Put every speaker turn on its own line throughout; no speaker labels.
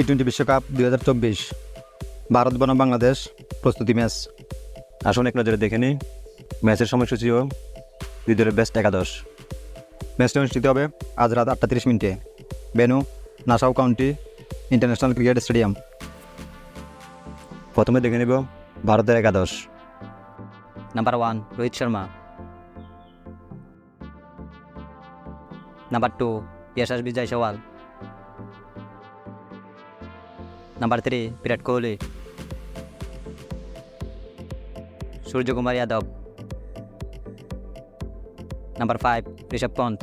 T twenty বিশ্বকাপ দুই হাজার চব্বিশ। ভারত বনাম বাংলাদেশ, প্রস্তুতি ম্যাচ। আসুন এক নজরে দেখে নিই। ম্যাচের সময়সূচি ও দুই দলের বেস্ট একাদশ। ম্যাচটি অনুষ্ঠিত হবে আজ রাত আটটা তিরিশ মিনিটে। Venue Nassau County International Cricket Stadium. প্রথমে দেখে নেব ভারতের একাদশ।
Number one Rohit Sharma. Number two Yashasvi Jaiswal. Number three, Virat Kohli. Surya Kumar Yadav. Number five, Rishabh Pant.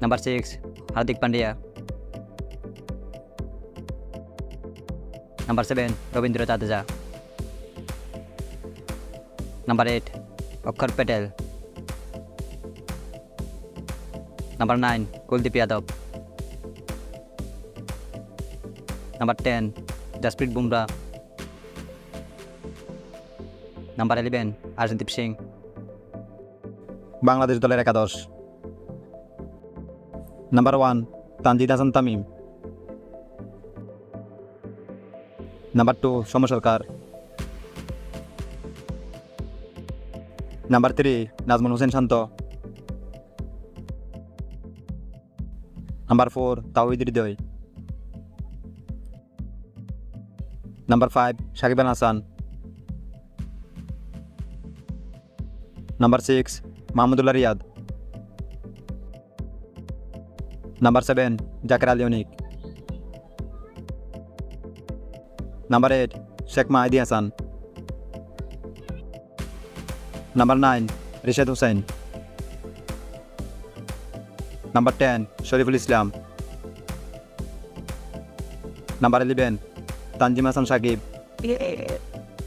Number six, Hardik Pandya. Number seven, Ravindra Jadeja. Number 8. Okkar Patel. Number 9. Kuldeep Yadav. Number 10. Jasprit Bumrah. Number 11. Arjundeep Singh.
Bangladesh দলের একাদশ number one Tanzid Hasan Tamim number two Soumya Sarkar number three Najmul Hossain Shanto number four Towhid Hridoy number five Shakib Al Hasan number six Mahmudullah Riyad number seven Jaker Ali Anik number eight Sheikh Mahedi Hasan number nine Rishad Hossain number ten Shoriful Islam number eleven Tanzim Hasan Sakib